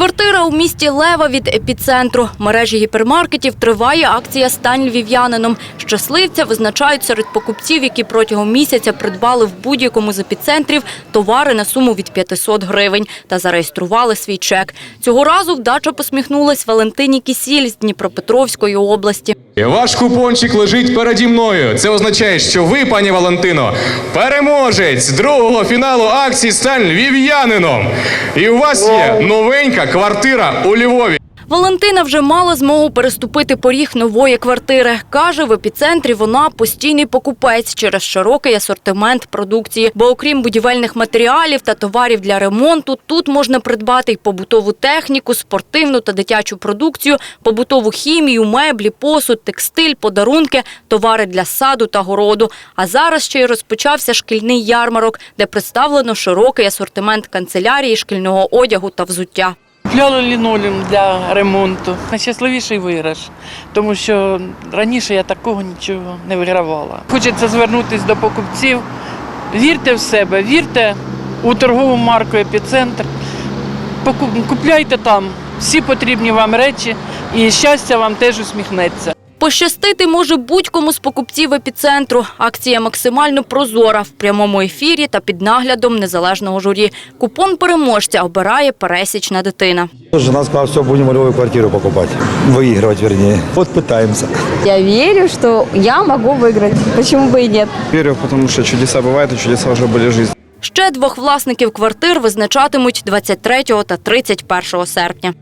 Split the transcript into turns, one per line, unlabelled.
Квартира у місті Лева від епіцентру. Мережі гіпермаркетів триває акція «Стань львів'янином». Щасливця визначають серед покупців, які протягом місяця придбали в будь-якому з епіцентрів товари на суму від 500 гривень та зареєстрували свій чек. Цього разу вдача посміхнулась Валентині Кісіль з Дніпропетровської області.
І Ваш купончик лежить переді мною. Це означає, що ви, пані Валентино, переможець другого фіналу акції «Стань львів'янином». І у вас є новенька квартира у Львові.
Валентина вже мала змогу переступити поріг нової квартири. Каже, в епіцентрі вона постійний покупець через широкий асортимент продукції. Бо окрім будівельних матеріалів та товарів для ремонту, тут можна придбати й побутову техніку, спортивну та дитячу продукцію, побутову хімію, меблі, посуд, текстиль, подарунки, товари для саду та городу. А зараз ще й розпочався шкільний ярмарок, де представлено широкий асортимент канцелярії, шкільного одягу та взуття.
Купляла лінолеум для ремонту. Найщасливіший виграш, тому що раніше я такого нічого не вигравала. Хочеться звернутися до покупців. Вірте в себе, вірте у торгову марку Епіцентр. Купляйте там всі потрібні вам речі, і щастя вам теж усміхнеться.
Пощастити може будь-кому з покупців епіцентру. Акція максимально прозора в прямому ефірі та під наглядом незалежного журі. Купон переможця обирає пересічна дитина.
Жена сказала, все, будем волевую квартиру покупать. Выигрывать, вернее. Вот пытаемся.
Я верю, что я могу выиграть. Почему бы и нет?
Верю, потому что чудеса бывают, и чудеса уже были в жизни.
Ще двох власників квартир визначатимуть 23 та 31 серпня.